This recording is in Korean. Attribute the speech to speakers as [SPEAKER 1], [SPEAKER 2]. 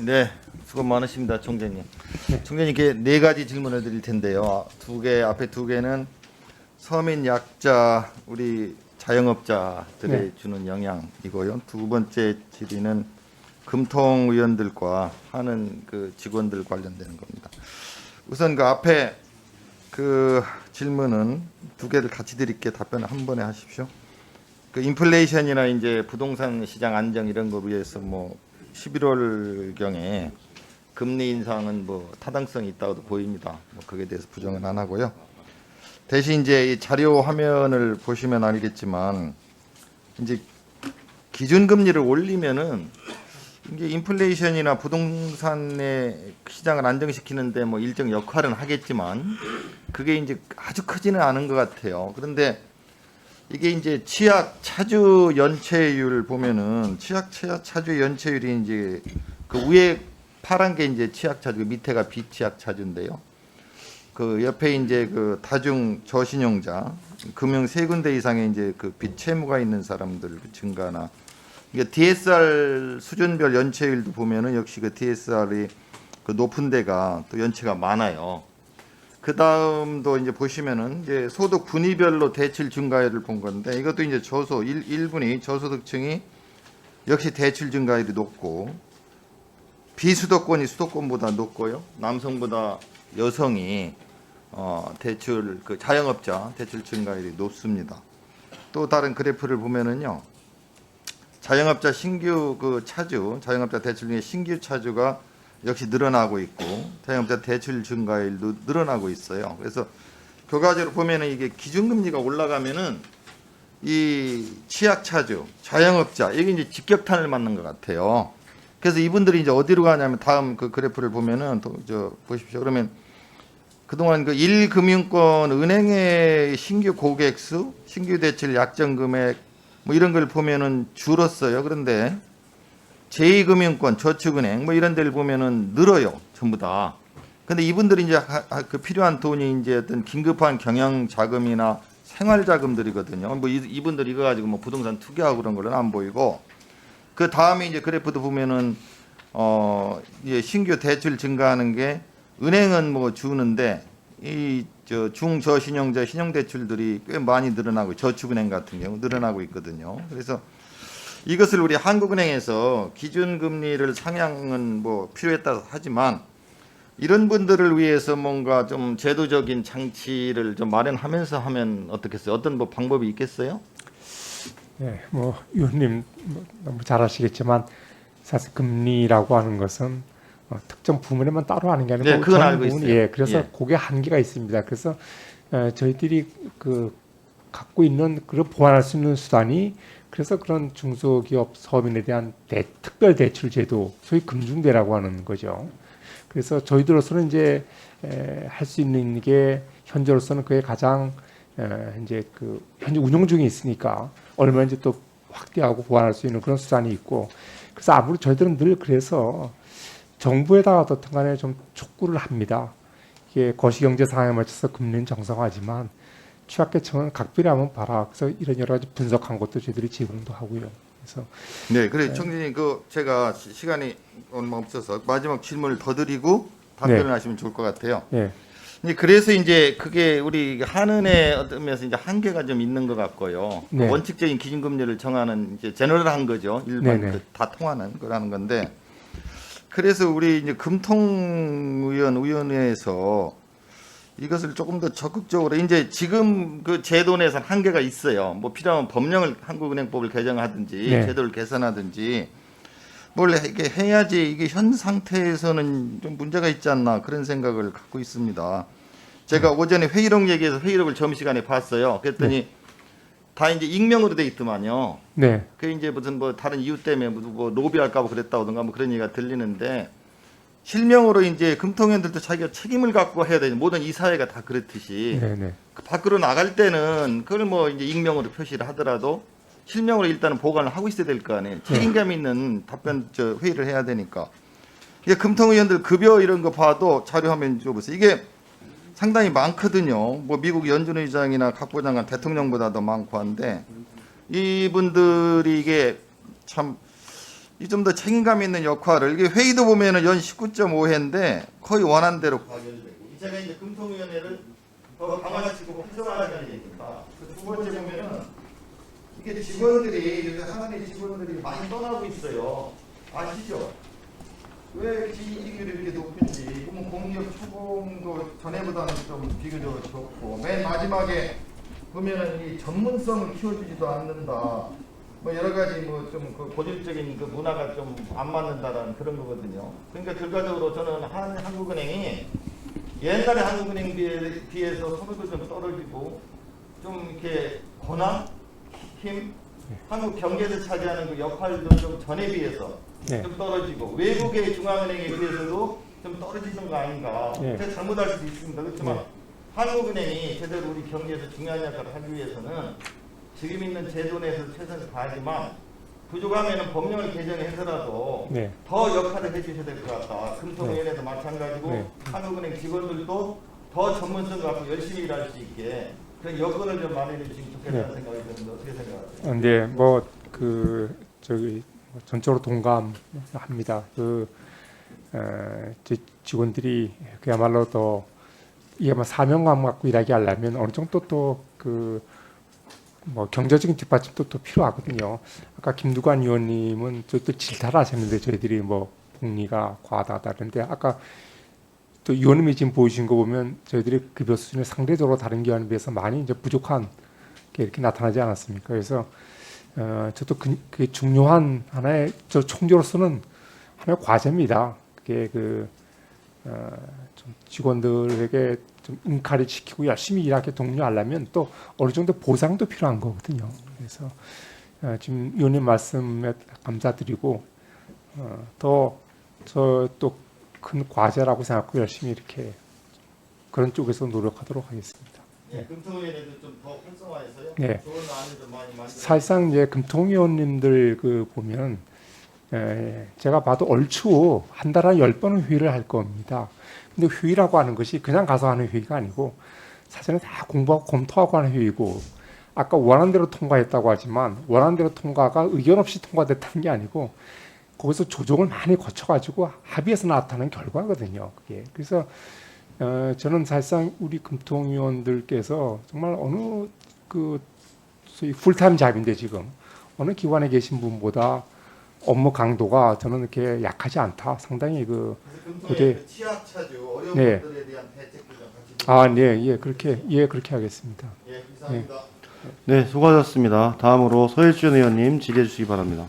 [SPEAKER 1] 네, 수고 많으십니다, 총재님. 총재님, 이렇게 네 가지 질문을 드릴 텐데요. 두 개, 앞에 두 개는 서민 약자, 우리 자영업자들이
[SPEAKER 2] 네.
[SPEAKER 1] 주는 영향이고요. 두 번째 질의는 금통 의원들과 하는 그 직원들 관련되는 겁니다. 우선 그 앞에 그 질문은 두 개를 같이 드릴게 답변을 한 번에 하십시오. 그 인플레이션이나 이제 부동산 시장 안정 이런 거 위해서 뭐 11월 경에 금리 인상은 뭐 타당성이 있다고도 보입니다. 뭐 거기에 대해서 부정은 안 하고요. 대신 이제 이 자료 화면을 보시면 알겠지만 이제 기준 금리를 올리면은 이게 인플레이션이나 부동산의 시장을 안정시키는데 뭐 일정 역할은 하겠지만 그게 이제 아주 크지는 않은 것 같아요. 그런데 이게 이제 치약 차주 연체율 보면은 치약 차- 차주 연체율이 이제 그 위에 파란 게 이제 치약 차주, 그 밑에가 비치약 차주인데요. 그 옆에 이제 그 다중 저신용자 금융 세 군데 이상의 이제 그 빚 채무가 있는 사람들 그 증가나 이게 DSR 수준별 연체율도 보면은 역시 그 DSR이 그 높은 데가 또 연체가 많아요. 그 다음도 이제 보시면은 이제 소득 분위별로 대출 증가율을 본 건데 이것도 이제 저소 일 1분위 저소득층이 역시 대출 증가율이 높고 비수도권이 수도권보다 높고요. 남성보다 여성이 어, 대출 그 자영업자 대출 증가율이 높습니다. 또 다른 그래프를 보면은요. 자영업자 신규 그 차주, 자영업자 대출 중에 신규 차주가 역시 늘어나고 있고 자영업자 대출 증가율도 늘어나고 있어요. 그래서 결과적으로 보면은 이게 기준금리가 올라가면은 이 취약 차주, 자영업자 이게 이제 직격탄을 맞는 것 같아요. 그래서 이분들이 이제 어디로 가냐면 다음 그 그래프를 보면은 또 저 보십시오. 그러면 그동안 그 1금융권 은행의 신규 고객 수, 신규 대출 약정 금액 뭐 이런 걸 보면은 줄었어요. 그런데 제2금융권, 저축은행 뭐 이런 데를 보면은 늘어요. 전부 다. 근데 이분들이 이제 그 필요한 돈이 이제 어떤 긴급한 경영 자금이나 생활 자금들이거든요. 뭐 이- 이분들 이거 가지고 뭐 부동산 투기하고 그런 거는 안 보이고 그 다음에 이제 그래프도 보면은 어 이제 신규 대출 증가하는 게 은행은 뭐 주는데 이 저 중저신용자 신용 대출들이 꽤 많이 늘어나고 저축은행 같은 경우 늘어나고 있거든요. 그래서 이것을 우리 한국은행에서 기준금리를 상향은 뭐 필요했다 하지만 이런 분들을 위해서 뭔가 좀 제도적인 장치를 좀 마련하면서 하면 어떻겠어요? 어떤 뭐 방법이 있겠어요?
[SPEAKER 2] 예, 뭐 의원님 뭐 너무 잘 아시겠지만 사실 금리라고 하는 것은 어, 특정 부문에만 따로 하는 게 아니고
[SPEAKER 1] 네, 그건
[SPEAKER 2] 전
[SPEAKER 1] 알고
[SPEAKER 2] 부문,
[SPEAKER 1] 있어요.
[SPEAKER 2] 예, 그래서
[SPEAKER 1] 예.
[SPEAKER 2] 그게 한계가 있습니다. 그래서 어, 저희들이 그 갖고 있는 그런 보완할 수 있는 수단이 그래서 그런 중소기업 서민에 대한 대, 특별 대출 제도, 소위 금중대라고 하는 거죠. 그래서 저희들로서는 이제 할 수 있는 게 현재로서는 그게 가장 에, 이제 그 현재 운영 중에 있으니까 얼마든지 또 확대하고 보완할 수 있는 그런 수단이 있고 그래서 아무리 저희들은 늘 그래서 정부에다가 어떻든 간에 좀 촉구를 합니다. 이게 거시경제 상황에 맞춰서 금리는 정상화하지만 취약계층은 각별히 한번 봐라. 그래서 이런 여러 가지 분석한 것도 저희들이 제공도 하고요. 그래서
[SPEAKER 1] 네, 그래 청진님 그 제가 시- 시간이 얼마 없어서 마지막 질문을 더 드리고 답변을
[SPEAKER 2] 네.
[SPEAKER 1] 하시면 좋을 것 같아요.
[SPEAKER 2] 예,
[SPEAKER 1] 이제 그래서 이제 그게 우리 한은에 어떤 면에서 이제 한계가 좀 있는 것 같고요.
[SPEAKER 2] 네.
[SPEAKER 1] 원칙적인 기준금리를 정하는 이제 제너럴한 거죠. 일반
[SPEAKER 2] 네네.
[SPEAKER 1] 그다 통하는 거라는 건데. 그래서 우리 이제 금통위원 위원회에서 이것을 조금 더 적극적으로 이제 지금 그 제도 내에서 한계가 있어요. 뭐 필요하면 법령을 한국은행법을 개정하든지
[SPEAKER 2] 네.
[SPEAKER 1] 제도를 개선하든지 뭘 이게 해야지 이게 현 상태에서는 좀 문제가 있지 않나 그런 생각을 갖고 있습니다. 제가 오전에 회의록 얘기해서 회의록을 점심시간에 봤어요. 그랬더니 다 이제 익명으로 돼 있더만요.
[SPEAKER 2] 네,
[SPEAKER 1] 그 이제 무슨 뭐 다른 이유 때문에 뭐 누구 로비할까 봐 그랬다든가 뭐 그런 얘기가 들리는데 실명으로 이제 금통위원들도 자기가 책임을 갖고 해야 되는 모든 이 사회가 다 그렇듯이
[SPEAKER 2] 네, 네,
[SPEAKER 1] 그 밖으로 나갈 때는 그걸 뭐 이제 익명으로 표시를 하더라도 실명으로 일단은 보관을 하고 있어야 될 거 아니에요. 책임감 있는 답변 저 회의를 해야 되니까. 이게 금통위원들 급여 이런 거 봐도 자료 화면 줘 보세요. 이게 상당히 많거든요. 뭐 미국 연준 의장이나 각부 장관 대통령보다 더 많고 한데 이분들이 이게 참 이 좀 더 책임감 있는 역할을 이게 회의도 보면은 연 19.5회인데 거의 파견되고 제가 이제 금통위원회를 더 강화시키고 활성화하자는 얘기입니다. 그두 번째 보면은 이게 직원들이 요새 하나의 직원들이 많이 떠나고 있어요. 아시죠? 왜 이익률이 이렇게 높은지 그러면 공기업 초봉도 전에보다는 좀 비교적으로 좋고 맨 마지막에 보면은 이 전문성을 키워주지도 않는다. 뭐 여러 가지 뭐 좀 그 고질적인 그 문화가 좀 안 맞는다라는 그런 거거든요. 그러니까 결과적으로 저는 한 한국은행이 옛날에 한국은행 비해, 비해서 소득도 좀 떨어지고 좀 이렇게 권한 힘 한국 경제에서 차지하는 그 역할도 좀 전에 비해서
[SPEAKER 2] 네.
[SPEAKER 1] 좀 떨어지고 외국의 중앙은행에 비해서도 좀 떨어지는 거 아닌가
[SPEAKER 2] 네.
[SPEAKER 1] 제가 잘못할 수도 있습니다 그렇지만
[SPEAKER 2] 네.
[SPEAKER 1] 한국은행이 제대로 우리 경제에서 중요한 역할을 하기 위해서는 지금 있는 제도 내에서 최선을 다하지만 부족하면 법령을 개정해서라도
[SPEAKER 2] 네.
[SPEAKER 1] 더 역할을 해주셔야 될 것 같다. 금통위원회도 마찬가지고
[SPEAKER 2] 네.
[SPEAKER 1] 한국은행 직원들도 더 전문성 갖고 열심히 일할 수 있게 그런 여건을 좀 마련해 주시면 좋겠다는
[SPEAKER 2] 네.
[SPEAKER 1] 생각이 드는데 어떻게 생각하세요?
[SPEAKER 2] 근데 뭐그 저기 뭐 전적으로 동감합니다. 그 에, 제 직원들이 그야말로 더 이게 뭐 사명감 갖고 일하게 하려면 어느 정도 또그 뭐 경제적인 뒷받침도 또 필요하거든요. 아까 김두관 의원님은 저또 질타를 하셨는데 저희들이 뭐 복리가 과하다 그런데 아까 또 의원님이 지금 보여주신 거 보면 저희들이 급여 수준이 상대적으로 다른 기관에 비해서 많이 이제 부족한 게 이렇게 나타나지 않았습니까? 그래서 어, 저도 그, 그게 중요한 하나의 저 총재로서는 하나의 과제입니다. 그게 그 어, 좀 직원들에게 좀 인카리 시키고 열심히 일하게 독려하려면 또 어느 정도 보상도 필요한 거거든요. 그래서 어, 지금 의원님 말씀에 감사드리고 어, 더저 또 큰 과제라고 생각하고 열심히 이렇게 그런 쪽에서 노력하도록 하겠습니다.
[SPEAKER 1] 예, 금통위원회도 좀 더 활성화해서요.
[SPEAKER 2] 네.
[SPEAKER 1] 좋은 안을 좀 많이 만들어.
[SPEAKER 2] 사실상 이제 금통위원님들 그 보면 에, 제가 봐도 얼추 한 달에 열 번은 회의를 할 겁니다. 근데 회의라고 하는 것이 그냥 가서 하는 회의가 아니고 사실은 다 공부하고 검토하고 하는 회의고 아까 원안대로 통과했다고 하지만 원안대로 통과가 의견 없이 통과됐다는 게 아니고 거기서 조정을 많이 거쳐가지고 합의해서 나타나는 결과거든요. 그게 그래서 어, 저는 사실상 우리 금통위원들께서 정말 어느 그 소위 풀타임 잡인데 지금 어느 기관에 계신 분보다 업무 강도가 저는 이렇게 약하지 않다. 상당히 그 고대-
[SPEAKER 1] 금통위원회 취약차주 어려운
[SPEAKER 2] 네.
[SPEAKER 1] 분들에 대한 대책도 좀 같이. 좀-
[SPEAKER 2] 아, 네, 예, 그렇게 예, 그렇게 하겠습니다.
[SPEAKER 1] 예, 감사합니다.
[SPEAKER 3] 네, 수고하셨습니다. 다음으로 서일준 의원님 질의해 주시기 바랍니다.